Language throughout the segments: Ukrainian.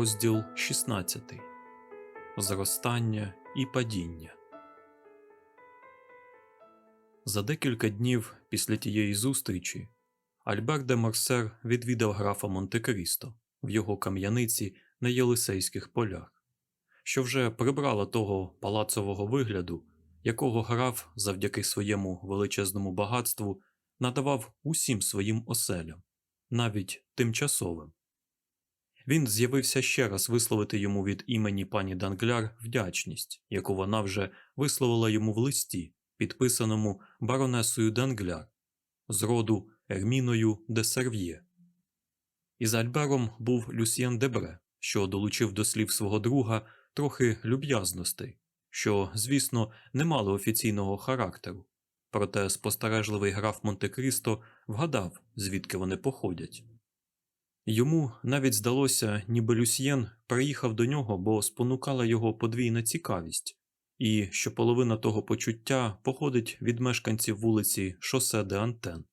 Розділ 16. Зростання і падіння. За декілька днів після тієї зустрічі Альбер де Марсер відвідав графа Монте-Крісто в його кам'яниці на Єлисейських полях, що вже прибрала того палацового вигляду, якого граф завдяки своєму величезному багатству надавав усім своїм оселям, навіть тимчасовим. Він з'явився ще раз висловити йому від імені пані Дангляр вдячність, яку вона вже висловила йому в листі, підписаному баронесою Дангляр з роду Ерміною де Серв'є. Із Альбером був Люсьєн Дебре, що долучив до слів свого друга трохи люб'язностей, що, звісно, не мали офіційного характеру, проте спостережливий граф Монте-Крісто вгадав, звідки вони походять. Йому навіть здалося, ніби Люсьєн приїхав до нього, бо спонукала його подвійна цікавість, і що половина того почуття походить від мешканців вулиці Шосе де Антен.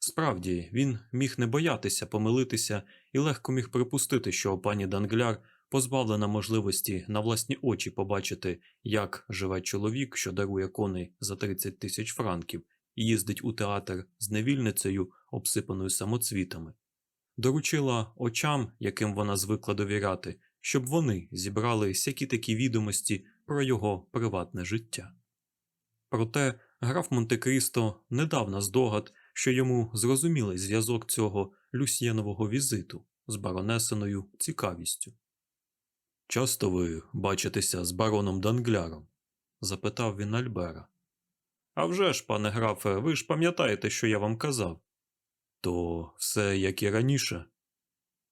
Справді, він міг не боятися помилитися і легко міг припустити, що пані Дангляр позбавлена можливості на власні очі побачити, як живе чоловік, що дарує коней за 30 тисяч франків і їздить у театр з невільницею, обсипаною самоцвітами доручила очам, яким вона звикла довіряти, щоб вони зібрали всякі такі відомості про його приватне життя. Проте граф Монте-Крісто не дав нас що йому зрозумілий зв'язок цього люсьєнового візиту з баронесиною цікавістю. Часто ви бачитеся з бароном Дангляром? запитав він Альбера. «А вже ж, пане графе, ви ж пам'ятаєте, що я вам казав. То все як і раніше.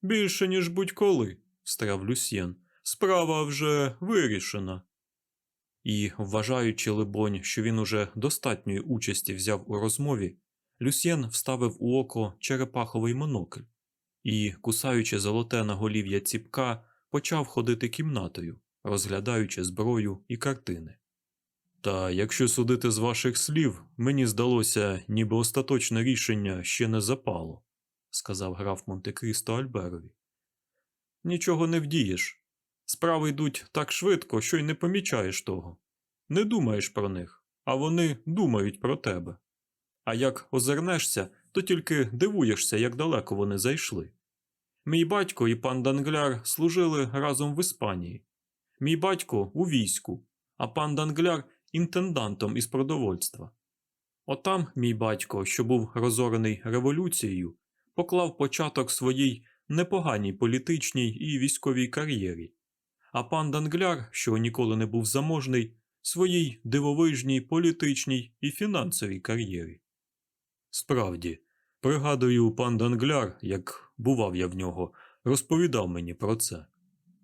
Більше, ніж будь-коли, страв Люсьєн. Справа вже вирішена. І, вважаючи, либонь, що він уже достатньої участі взяв у розмові, Люсьєн вставив у око черепаховий монокль і, кусаючи золоте наголів'я ціпка, почав ходити кімнатою, розглядаючи зброю і картини. Та якщо судити з ваших слів, мені здалося, ніби остаточне рішення ще не запало, сказав граф Монте-Крісто Альберові. Нічого не вдієш. Справи йдуть так швидко, що й не помічаєш того. Не думаєш про них, а вони думають про тебе. А як озирнешся, то тільки дивуєшся, як далеко вони зайшли. Мій батько і пан Дангляр служили разом в Іспанії. Мій батько у війську, а пан Дангляр інтендантом із продовольства. Отам мій батько, що був розорений революцією, поклав початок своїй непоганій політичній і військовій кар'єрі, а пан Дангляр, що ніколи не був заможний, своїй дивовижній політичній і фінансовій кар'єрі. Справді, пригадую, пан Дангляр, як бував я в нього, розповідав мені про це.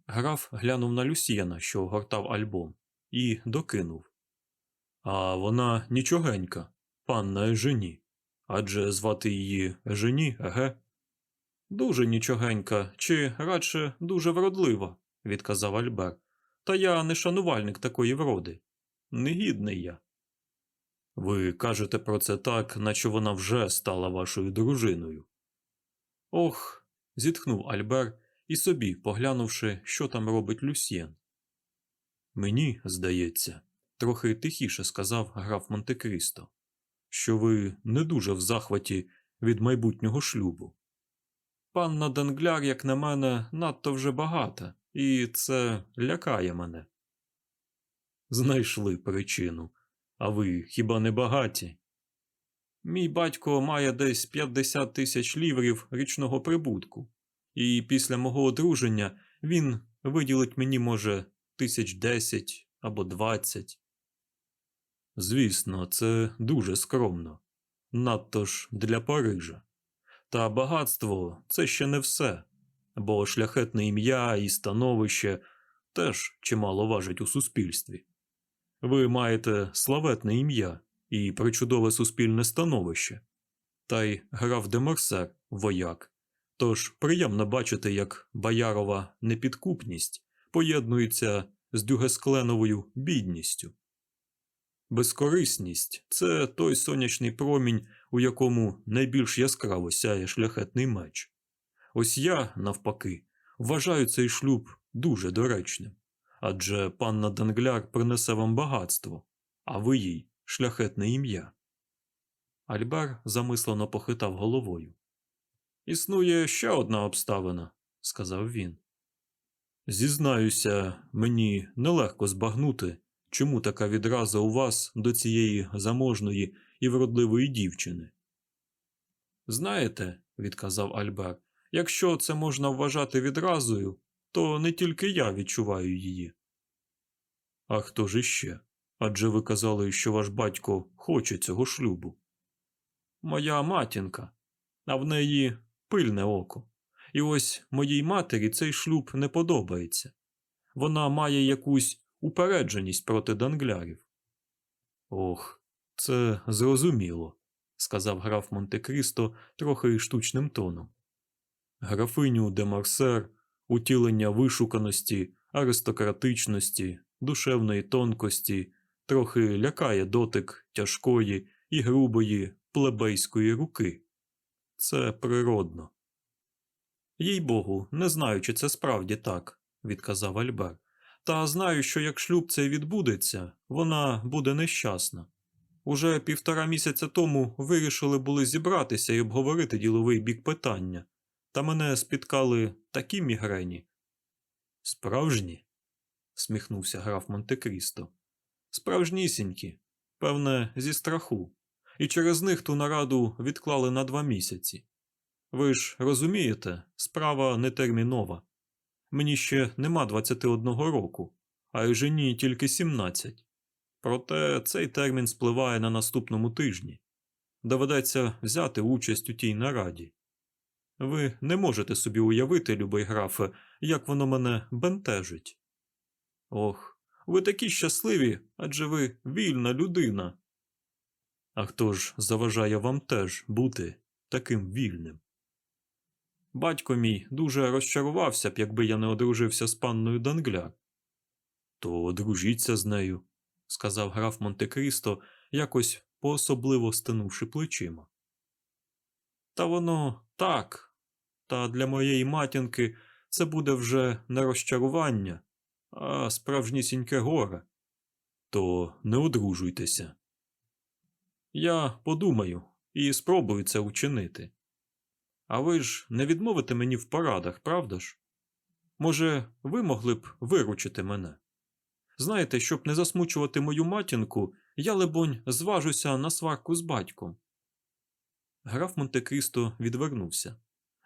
Граф глянув на Люсьєна, що гортав альбом, і докинув. А вона нічогенька, панна Ежені. Адже звати її Ежені, еге? Дуже нічогенька, чи радше дуже вродлива, відказав Альбер. Та я не шанувальник такої вроди. Негідний я. Ви кажете про це так, наче вона вже стала вашою дружиною. Ох, зітхнув Альбер і собі, поглянувши, що там робить Люсьєн. Мені здається, трохи тихіше сказав граф Монте-Крісто, що ви не дуже в захваті від майбутнього шлюбу. Панна Денгляр, як на мене, надто вже багата, і це лякає мене. Знайшли причину. А ви хіба не багаті? Мій батько має десь 50 тисяч ліврів річного прибутку, і після мого одруження він виділить мені, може, тисяч десять або двадцять. Звісно, це дуже скромно, надто ж для Парижа. Та багатство це ще не все, бо шляхетне ім'я і становище теж чимало важить у суспільстві. Ви маєте славетне ім'я і причудове суспільне становище, та й граф де Морсер вояк. Тож приємно бачити, як боярова непідкупність поєднується з дюгескленовою бідністю. Безкорисність це той сонячний промінь, у якому найбільш яскраво сяє шляхетний меч. Ось я, навпаки, вважаю цей шлюб дуже доречним. Адже панна Дангляр принесе вам багатство, а ви їй шляхетне ім'я. Альбер замислено похитав головою. Існує ще одна обставина, сказав він. Зізнаюся, мені нелегко збагнути, чому така відраза у вас до цієї заможної і вродливої дівчини. Знаєте, відказав Альбер, якщо це можна вважати відразою, то не тільки я відчуваю її. А хто ж іще? Адже ви казали, що ваш батько хоче цього шлюбу. Моя матінка, а в неї пильне око. І ось моїй матері цей шлюб не подобається. Вона має якусь упередженість проти данглярів. Ох, це зрозуміло, сказав граф Монте-Крісто трохи штучним тоном. Графиню де Марсер, утілення вишуканості, аристократичності, душевної тонкості, трохи лякає дотик тяжкої і грубої плебейської руки. Це природно. Їй богу, не знаю, чи це справді так, відказав Альбер. Та знаю, що як шлюб цей відбудеться, вона буде нещасна. Уже півтора місяця тому вирішили були зібратися і обговорити діловий бік питання, та мене спіткали такі мігрені. Справжні? сміхнувся граф Монте-Крісто. Справжнісінькі, певне, зі страху, і через них ту нараду відклали на два місяці. Ви ж розумієте, справа не термінова. Мені ще нема 21 року, а й жені тільки 17. Проте цей термін спливає на наступному тижні. Доведеться взяти участь у тій нараді. Ви не можете собі уявити, любий графе, як воно мене бентежить. Ох, ви такі щасливі, адже ви вільна людина. А хто ж заважає вам теж бути таким вільним? Батько мій дуже розчарувався б, якби я не одружився з панною Дангляр. То одружіться з нею, сказав граф Монте-Крісто, якось поособливо стенувши плечима. Та воно так. Та для моєї матінки це буде вже не розчарування, а справжнісіньке горе. То не одружуйтеся. Я подумаю і спробую це учинити. А ви ж не відмовите мені в порадах, правда ж? Може, ви могли б виручити мене? Знаєте, щоб не засмучувати мою матінку, я, лебонь, зважуся на сварку з батьком. Граф Монте-Крісто відвернувся.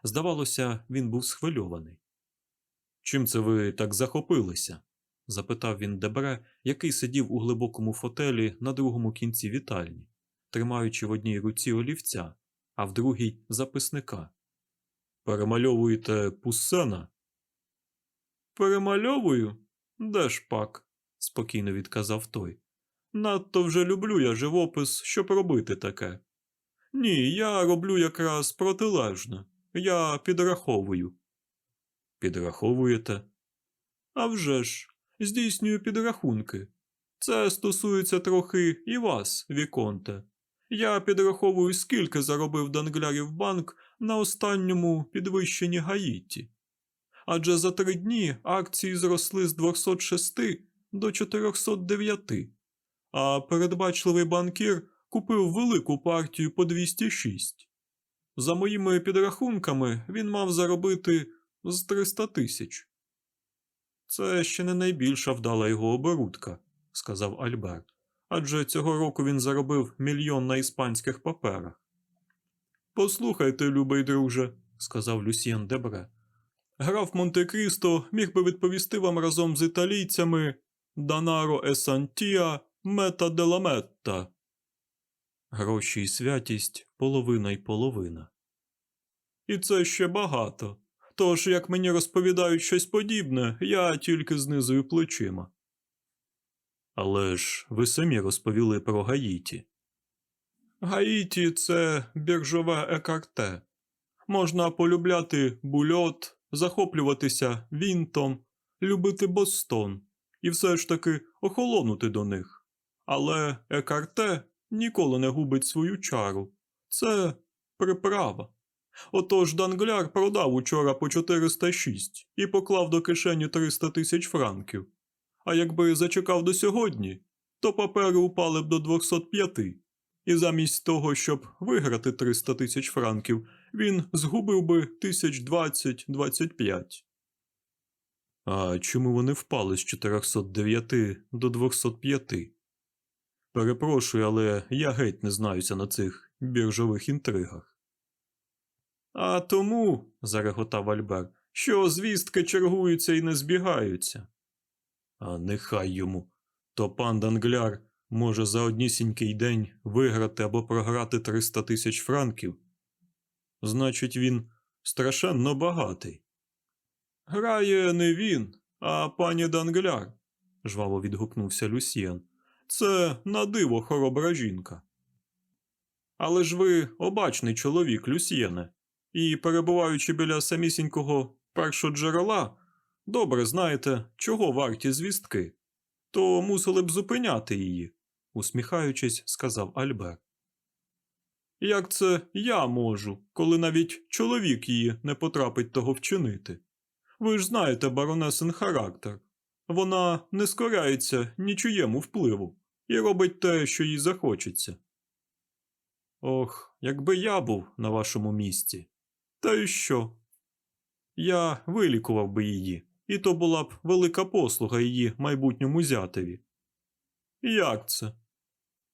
Здавалося, він був схвильований. Чим це ви так захопилися? запитав він Дебре, який сидів у глибокому фотелі на другому кінці вітальні, тримаючи в одній руці олівця, а в другій записника. Перемальовуєте пуссена? Перемальовую? Де ж пак? спокійно відказав той. Надто вже люблю я живопис, щоб робити таке. Ні, я роблю якраз протилежне. Я підраховую. Підраховуєте? «А вже ж, здійснюю підрахунки. Це стосується трохи і вас, Віконте. Я підраховую, скільки заробив Данглярів банк на останньому підвищенні Гаїті. Адже за три дні акції зросли з 206 до 409, а передбачливий банкір купив велику партію по 206. За моїми підрахунками, він мав заробити з 300 тисяч. Це ще не найбільша вдала його оборудка, сказав Альберт адже цього року він заробив мільйон на іспанських паперах. Послухайте, любий друже, сказав Люсьєн Дебре. Граф Монте-Крісто міг би відповісти вам разом з італійцями Данаро е Сантія Мета де ла Метта. Гроші і святість половина й половина. І це ще багато. Тож, як мені розповідають щось подібне, я тільки знизую плечима. Але ж ви самі розповіли про Гаїті. Гаїті це біржове екарте. Можна полюбляти бульот, захоплюватися вінтом, любити Бостон і все ж таки охолонути до них. Але екарте ніколи не губить свою чару. Це приправа. Отож Дангляр продав учора по 406 і поклав до кишені 300 тисяч франків. А якби зачекав до сьогодні, то папери упали б до 205. І замість того, щоб виграти 300 тисяч франків, він згубив би тисяч 20-25. А чому вони впали з 409 до 205? Перепрошую, але я геть не знаюся на цих біржових інтригах. А тому, зареготав Альбер, що звістки чергуються і не збігаються. А нехай йому. То пан Дангляр може за однісінький день виграти або програти 300 тисяч франків. Значить, він страшенно багатий. Грає не він, а пані Дангляр, жваво відгукнувся Люсьєн. Це на диво хоробра жінка. Але ж ви обачний чоловік, Люсьєне, і, перебуваючи біля самісінького першоджерела, добре знаєте, чого варті звістки, то мусили б зупиняти її, усміхаючись, сказав Альбер. Як це я можу, коли навіть чоловік її не потрапить того вчинити? Ви ж знаєте баронесин характер. Вона не скоряється нічиєму впливу і робить те, що їй захочеться. Ох, якби я був на вашому місці. Та й що? Я вилікував би її, і то була б велика послуга її майбутньому зятеві. Як це?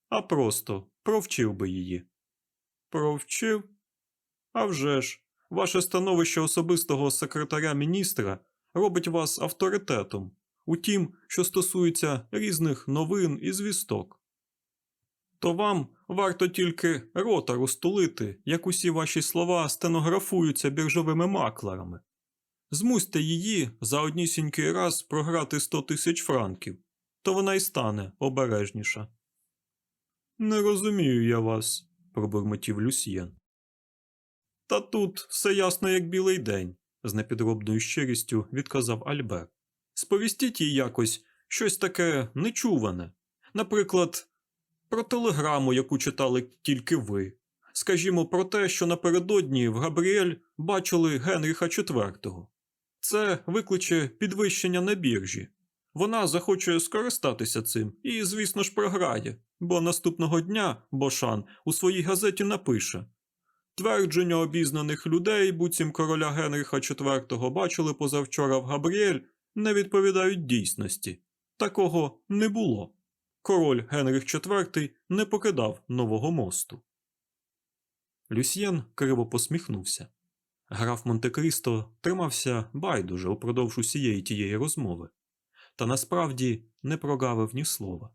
А просто провчив би її. Провчив? А вже ж, ваше становище особистого секретаря міністра робить вас авторитетом у тім, що стосується різних новин і звісток. То вам варто тільки рота розтулити, як усі ваші слова стенографуються біржовими маклерами. Змусьте її за однісінький раз програти 100 тисяч франків, то вона й стане обережніша. Не розумію я вас, пробурмотів Люсьєн. Та тут все ясно, як білий день, з непідробною щирістю відказав Альбер. Сповістіть їй якось щось таке нечуване. Наприклад, про телеграму, яку читали тільки ви. Скажімо, про те, що напередодні в Габріель бачили Генріха IV. Це викличе підвищення на біржі. Вона захоче скористатися цим і, звісно ж, програє, бо наступного дня Бошан у своїй газеті напише Твердження обізнаних людей, буцім короля Генріха IV бачили позавчора в Габріель, не відповідають дійсності. Такого не було. Король Генріх IV не покидав нового мосту. Люсьєн криво посміхнувся. Граф Монте-Крісто тримався байдуже упродовж усієї тієї розмови, та насправді не прогавив ні слова,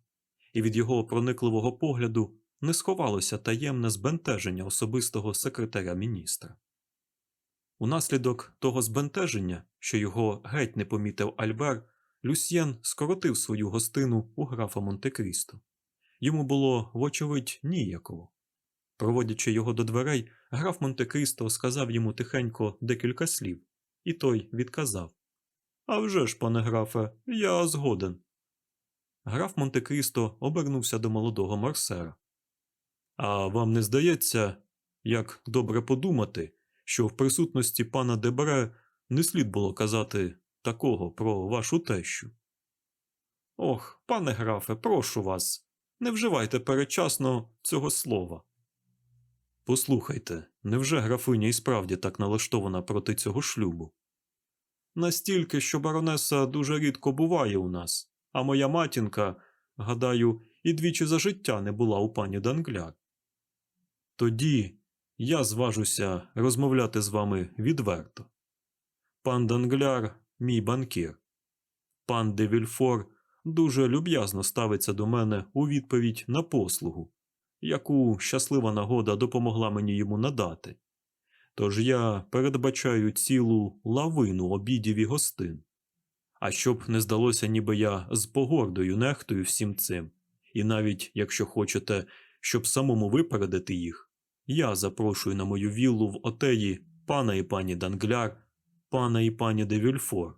і від його проникливого погляду не сховалося таємне збентеження особистого секретаря міністра. Унаслідок того збентеження, що його геть не помітив Альбер, Люсьєн скоротив свою гостину у графа Монте-Крісто. Йому було, вочевидь, ніяково. Проводячи його до дверей, граф Монте-Крісто сказав йому тихенько декілька слів, і той відказав «А вже ж, пане графе, я згоден. Граф Монте-Крісто обернувся до молодого Марсера. А вам не здається, як добре подумати, що в присутності пана Дебре не слід було казати такого про вашу тещу? Ох, пане графе, прошу вас, не вживайте передчасно цього слова. Послухайте, невже графиня і справді так налаштована проти цього шлюбу? Настільки, що баронеса дуже рідко буває у нас, а моя матінка, гадаю, і двічі за життя не була у пані Дангляр. Тоді я зважуся розмовляти з вами відверто. Пан Дангляр мій банкір. Пан де Вільфор дуже люб'язно ставиться до мене у відповідь на послугу, яку щаслива нагода допомогла мені йому надати. Тож я передбачаю цілу лавину обідів і гостин. А щоб не здалося, ніби я з погордою нехтую всім цим, і навіть, якщо хочете, щоб самому випередити їх, я запрошую на мою віллу в отеї пана і пані Дангляр, пана і пані де Вільфор.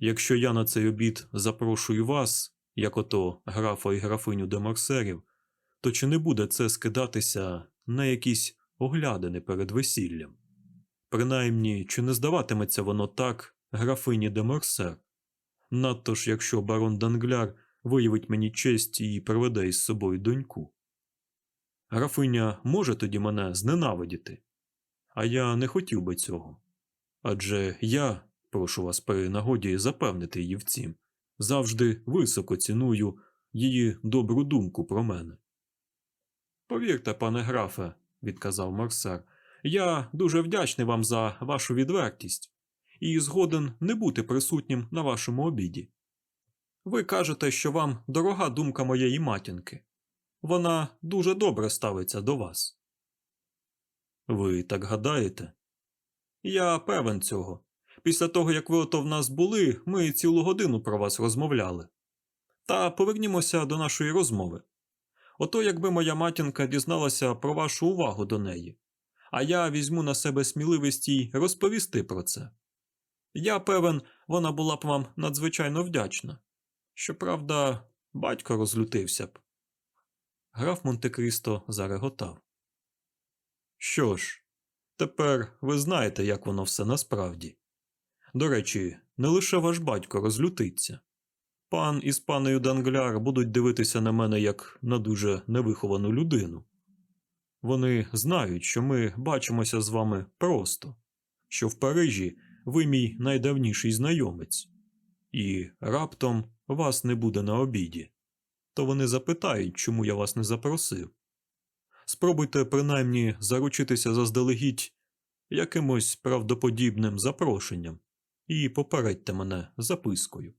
Якщо я на цей обід запрошую вас, як ото графа і графиню де Марсерів, то чи не буде це скидатися на якісь оглядини перед весіллям? Принаймні, чи не здаватиметься воно так графині де Морсер? Надто ж, якщо барон Дангляр виявить мені честь і приведе із собою доньку. Графиня може тоді мене зненавидіти, а я не хотів би цього. Адже я, прошу вас при нагоді запевнити її в цім, завжди високо ціную її добру думку про мене. Повірте, пане графе, відказав Марсер, я дуже вдячний вам за вашу відвертість і згоден не бути присутнім на вашому обіді. Ви кажете, що вам дорога думка моєї матінки. Вона дуже добре ставиться до вас. Ви так гадаєте? Я певен цього. Після того, як ви ото в нас були, ми цілу годину про вас розмовляли. Та повернімося до нашої розмови. Ото якби моя матінка дізналася про вашу увагу до неї, а я візьму на себе сміливість їй розповісти про це. Я певен, вона була б вам надзвичайно вдячна. Щоправда, батько розлютився б. Граф Монте-Крісто зареготав. Що ж, тепер ви знаєте, як воно все насправді. До речі, не лише ваш батько розлютиться. Пан із паною Дангляр будуть дивитися на мене як на дуже невиховану людину. Вони знають, що ми бачимося з вами просто, що в Парижі ви мій найдавніший знайомець, і раптом вас не буде на обіді. То вони запитають, чому я вас не запросив. Спробуйте принаймні заручитися заздалегідь якимось правдоподібним запрошенням і попередьте мене запискою.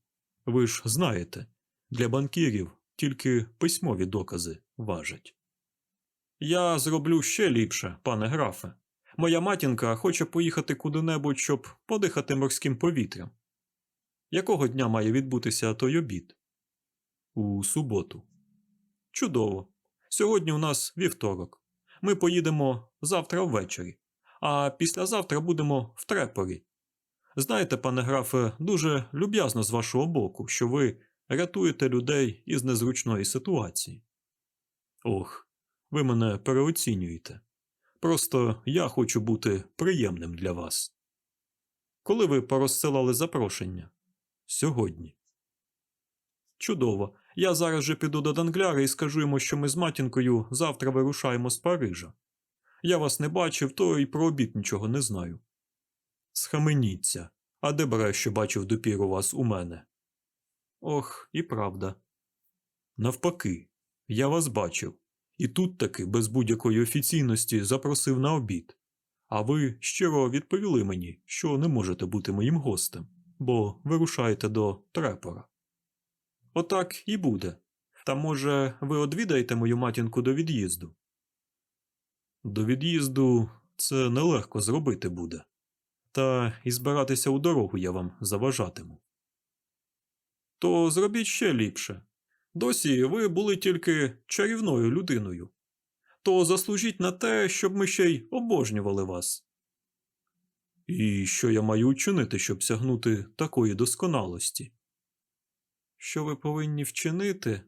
Ви ж знаєте, для банкірів тільки письмові докази важать. Я зроблю ще ліпше, пане графе. Моя матінка хоче поїхати куди-небудь, щоб подихати морським повітрям. Якого дня має відбутися той обід? У суботу. Чудово. Сьогодні у нас вівторок. Ми поїдемо завтра ввечері, а післязавтра будемо в трепорі. Знаєте, пане графе, дуже люб'язно з вашого боку, що ви рятуєте людей із незручної ситуації. Ох, ви мене переоцінюєте. Просто я хочу бути приємним для вас. Коли ви порозсилали запрошення? Сьогодні. Чудово. Я зараз же піду до Дангляра і скажу йому, що ми з матінкою завтра вирушаємо з Парижа. Я вас не бачив, то і про обід нічого не знаю. Схаменіться. А де бере, що бачив допіру вас у мене? Ох, і правда. Навпаки, я вас бачив, і тут таки без будь-якої офіційності запросив на обід. А ви щиро відповіли мені, що не можете бути моїм гостем, бо вирушаєте до трепора. Отак і буде. Та, може, ви одвідаєте мою матінку до від'їзду? До від'їзду це нелегко зробити буде. Та і збиратися у дорогу я вам заважатиму. То зробіть ще ліпше. Досі ви були тільки чарівною людиною. То заслужіть на те, щоб ми ще й обожнювали вас. І що я маю вчинити, щоб сягнути такої досконалості? Що ви повинні вчинити?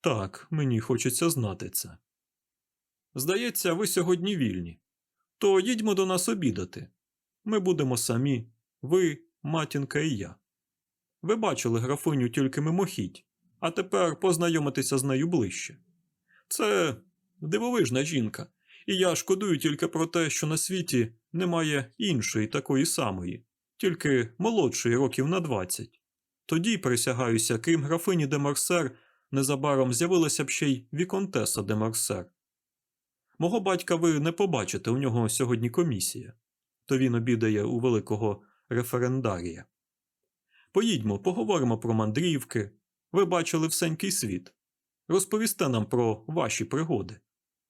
Так, мені хочеться знати це. Здається, ви сьогодні вільні. То їдьмо до нас обідати. Ми будемо самі, ви, матінка і я. Ви бачили графиню тільки мимохідь, а тепер познайомитися з нею ближче. Це дивовижна жінка, і я шкодую тільки про те, що на світі немає іншої такої самої, тільки молодшої років на двадцять. Тоді, присягаюся, крім графині де Марсер, незабаром з'явилася б ще й Віконтеса де Марсер. Мого батька ви не побачите, у нього сьогодні комісія, то він обідає у великого референдарія. Поїдьмо, поговоримо про мандрівки. Ви бачили всенький світ. Розповісте нам про ваші пригоди.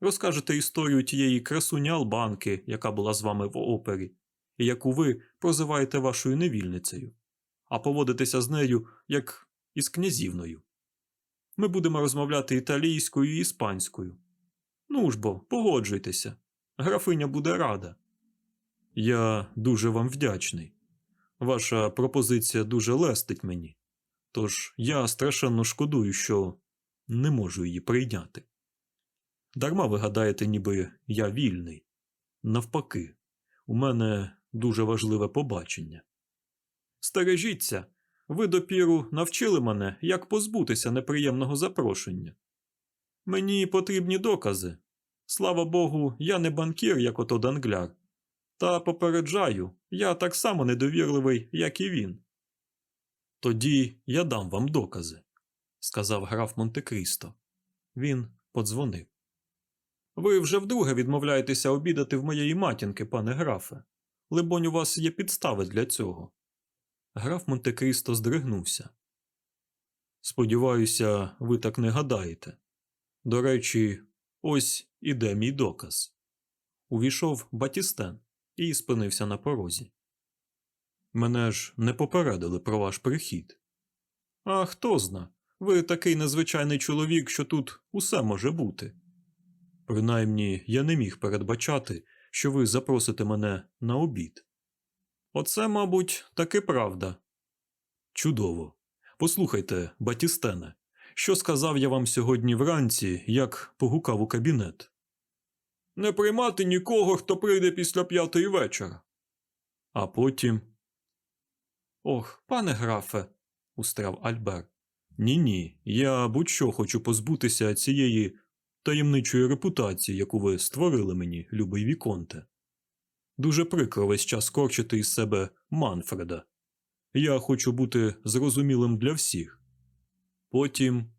Розкажете історію тієї красуні Албанки, яка була з вами в опері, і яку ви прозиваєте вашою невільницею, а поводитеся з нею як із князівною. Ми будемо розмовляти італійською і іспанською. Ну ж бо, погоджуйтеся. Графиня буде рада. Я дуже вам вдячний. Ваша пропозиція дуже лестить мені. Тож я страшенно шкодую, що не можу її прийняти. Дарма ви гадаєте, ніби я вільний. Навпаки, у мене дуже важливе побачення. Стережіться, ви допіру навчили мене, як позбутися неприємного запрошення. Мені потрібні докази. Слава Богу, я не банкір, як ото Дангляр. Та попереджаю, я так само недовірливий, як і він. Тоді я дам вам докази, сказав граф Монте-Крісто. Він подзвонив. Ви вже вдруге відмовляєтеся обідати в моєї матінки, пане графе. Либонь, у вас є підстави для цього. Граф Монте-Крісто здригнувся. Сподіваюся, ви так не гадаєте. До речі, ось іде мій доказ. Увійшов Батістен і спинився на порозі. Мене ж не попередили про ваш прихід. А хто зна, ви такий незвичайний чоловік, що тут усе може бути. Принаймні, я не міг передбачати, що ви запросите мене на обід. Оце, мабуть, таки правда. Чудово. Послухайте, Батістене, що сказав я вам сьогодні вранці, як погукав у кабінет? Не приймати нікого, хто прийде після п'ятої вечора. А потім. Ох, пане графе, устряв Альбер. Ні ні, я будь-що хочу позбутися цієї таємничої репутації, яку ви створили мені, любий Віконте. Дуже прикро весь час корчити із себе Манфреда. Я хочу бути зрозумілим для всіх. Потім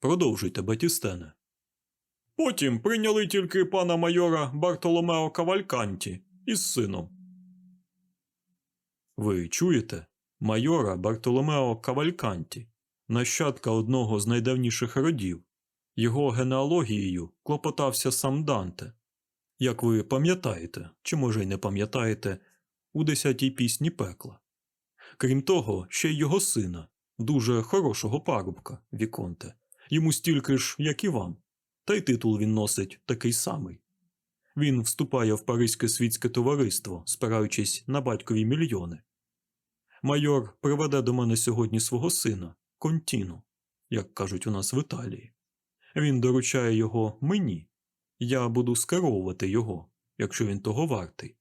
продовжуйте, Батістене. Потім прийняли тільки пана майора Бартоломео Кавальканті із сином. Ви чуєте? Майора Бартоломео Кавальканті, нащадка одного з найдавніших родів. Його генеалогією клопотався сам Данте. Як ви пам'ятаєте, чи може й не пам'ятаєте, у десятій пісні пекла. Крім того, ще й його сина, дуже хорошого парубка, Віконте, йому стільки ж, як і вам, та й титул він носить такий самий. Він вступає в Паризьке світське товариство, спираючись на батькові мільйони. Майор приведе до мене сьогодні свого сина, Контіну, як кажуть у нас в Італії. Він доручає його мені. Я буду скеровувати його, якщо він того вартий.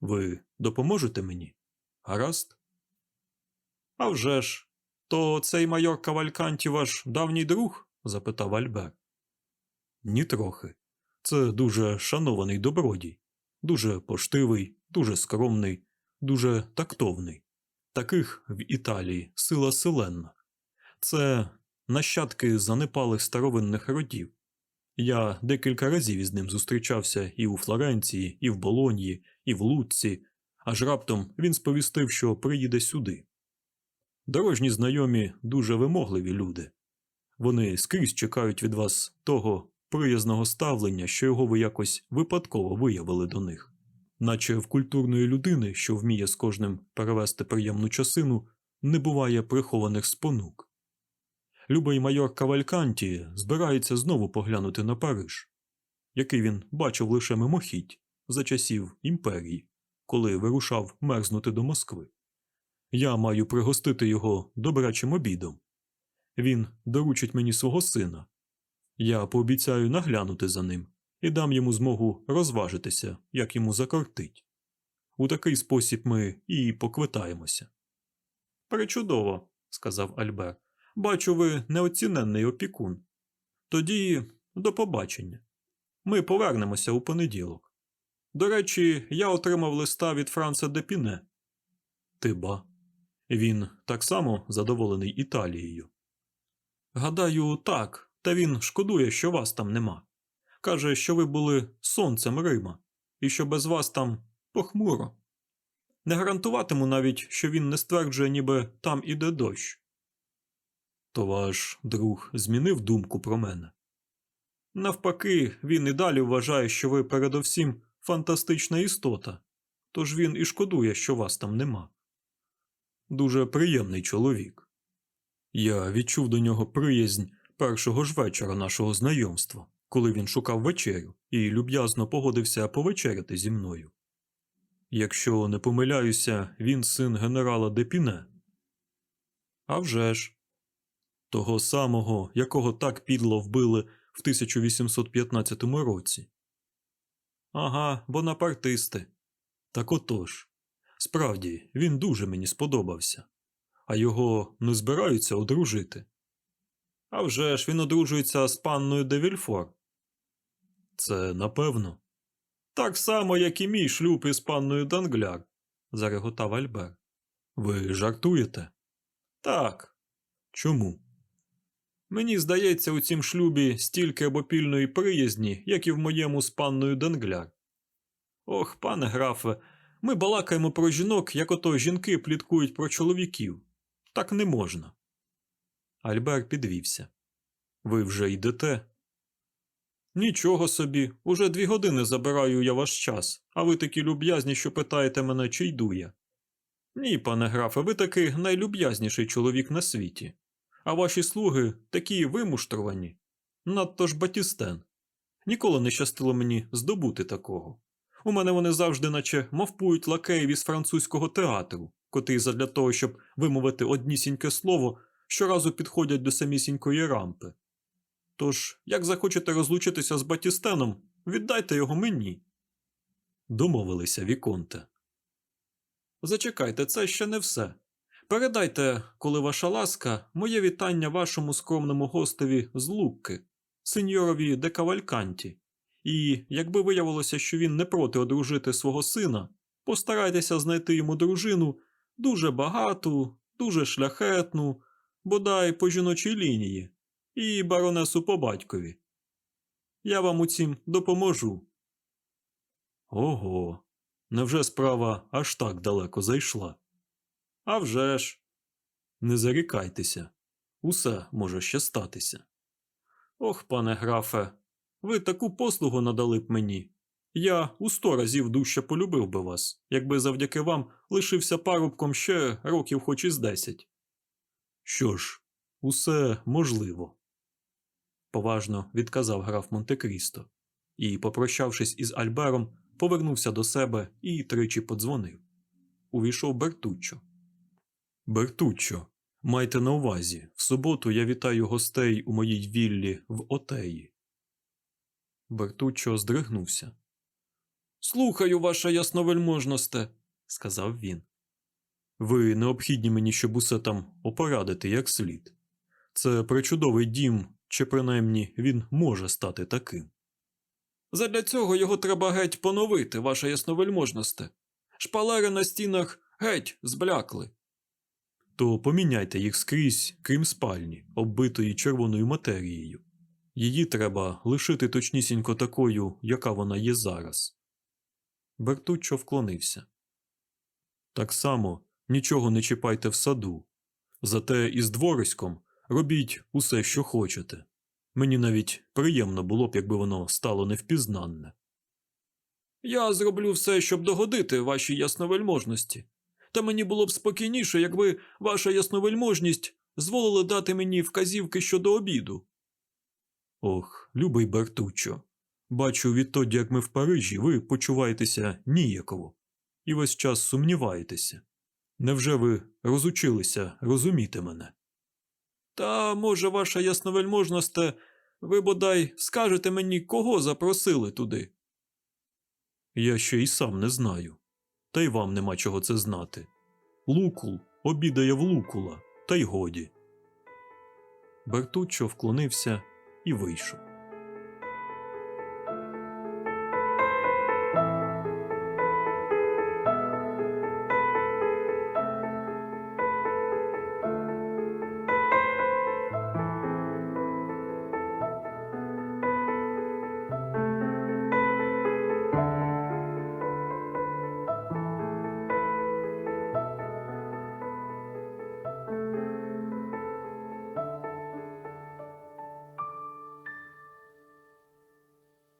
Ви допоможете мені? Гаразд? «А вже ж, то цей майор Кавальканті ваш давній друг? запитав Альбер. Нітрохи. Це дуже шанований добродій, дуже поштивий, дуже скромний, дуже тактовний. Таких в Італії сила селенна. Це нащадки занепалих старовинних родів. Я декілька разів із ним зустрічався і у Флоренції, і в Болоньї, і в Луцці, аж раптом він сповістив, що приїде сюди. Дорожні знайомі дуже вимогливі люди. Вони скрізь чекають від вас того приязного ставлення, що його ви якось випадково виявили до них, наче в культурної людини, що вміє з кожним перевести приємну часину, не буває прихованих спонук. Любий майор Кавальканті збирається знову поглянути на Париж, який він бачив лише мимохідь за часів імперії, коли вирушав мерзнути до Москви. Я маю пригостити його добрачим обідом. Він доручить мені свого сина. Я пообіцяю наглянути за ним і дам йому змогу розважитися, як йому закортить. У такий спосіб ми і поквитаємося. Причудово, сказав Альбер. Бачу, ви неоціненний опікун. Тоді до побачення. Ми повернемося у понеділок. До речі, я отримав листа від Франца Депіне. Ти ба. Він так само задоволений Італією. Гадаю, так, та він шкодує, що вас там нема. Каже, що ви були сонцем Рима, і що без вас там похмуро. Не гарантуватиму навіть, що він не стверджує, ніби там іде дощ. То ваш друг змінив думку про мене. Навпаки, він і далі вважає, що ви передовсім фантастична істота, тож він і шкодує, що вас там нема. Дуже приємний чоловік. Я відчув до нього приязнь першого ж вечора нашого знайомства, коли він шукав вечерю і люб'язно погодився повечеряти зі мною. Якщо не помиляюся, він син генерала Депіне. А вже ж. Того самого, якого так підло вбили в 1815 році. Ага, бонапартисти. Так отож, справді, він дуже мені сподобався, а його не збираються одружити. А вже ж він одружується з панною де Вільфор. Це напевно. Так само, як і мій шлюб із панною Дангляр, зареготав Альбер. Ви жартуєте? Так. Чому? Мені здається, у цім шлюбі стільки обопільної приязні, як і в моєму з панною Денгляр. Ох, пане графе, ми балакаємо про жінок, як ото жінки пліткують про чоловіків. Так не можна. Альбер підвівся. Ви вже йдете? Нічого собі, уже дві години забираю я ваш час, а ви такі люб'язні, що питаєте мене, чи йду я. Ні, пане графе, ви таки найлюб'язніший чоловік на світі. А ваші слуги такі вимуштровані. Надто ж батістен. Ніколи не щастило мені здобути такого. У мене вони завжди, наче мавпують лакеїв із французького театру, котрі задля того, щоб вимовити однісіньке слово, щоразу підходять до самісінької рампи. Тож, як захочете розлучитися з Батістеном, віддайте його мені. Домовилися, Віконте. Зачекайте, це ще не все. Передайте, коли ваша ласка, моє вітання вашому скромному гостеві з Лукки, сеньорові де Кавальканті. І, якби виявилося, що він не проти одружити свого сина, постарайтеся знайти йому дружину дуже багату, дуже шляхетну, бодай по жіночій лінії, і баронесу по батькові. Я вам у цім допоможу. Ого, невже справа аж так далеко зайшла? А вже ж. Не зарікайтеся, усе може ще статися. Ох, пане графе, ви таку послугу надали б мені. Я у сто разів дужче полюбив би вас, якби завдяки вам лишився парубком ще років хоч із десять. Що ж, усе можливо, поважно відказав граф Монте-Крісто і, попрощавшись із Альбером, повернувся до себе і тричі подзвонив. Увійшов Бертуччо. Бертуччо, майте на увазі, в суботу я вітаю гостей у моїй віллі в Отеї. Бертуччо здригнувся. Слухаю, ваша ясновельможносте, сказав він. Ви необхідні мені, щоб усе там опорадити як слід. Це причудовий дім, чи принаймні він може стати таким. Задля цього його треба геть поновити, ваша ясновельможносте. Шпалери на стінах геть зблякли. То поміняйте їх скрізь, крім спальні, оббитої червоною матерією. Її треба лишити точнісінько такою, яка вона є зараз. Бертуччо вклонився. Так само нічого не чіпайте в саду. Зате із двориськом робіть усе, що хочете. Мені навіть приємно було б, якби воно стало невпізнанне. Я зроблю все, щоб догодити вашій ясновельможності. Та мені було б спокійніше, якби ваша ясновельможність зволила дати мені вказівки щодо обіду. Ох, любий Бертуччо, бачу, відтоді, як ми в Парижі, ви почуваєтеся ніяково і весь час сумніваєтеся. Невже ви розучилися розуміти мене? Та, може, ваша ясновельможносте, ви бодай скажете мені, кого запросили туди? Я ще й сам не знаю. Та й вам нема чого це знати. Лукул обідає в лукула, та й годі. Бертуччо вклонився і вийшов.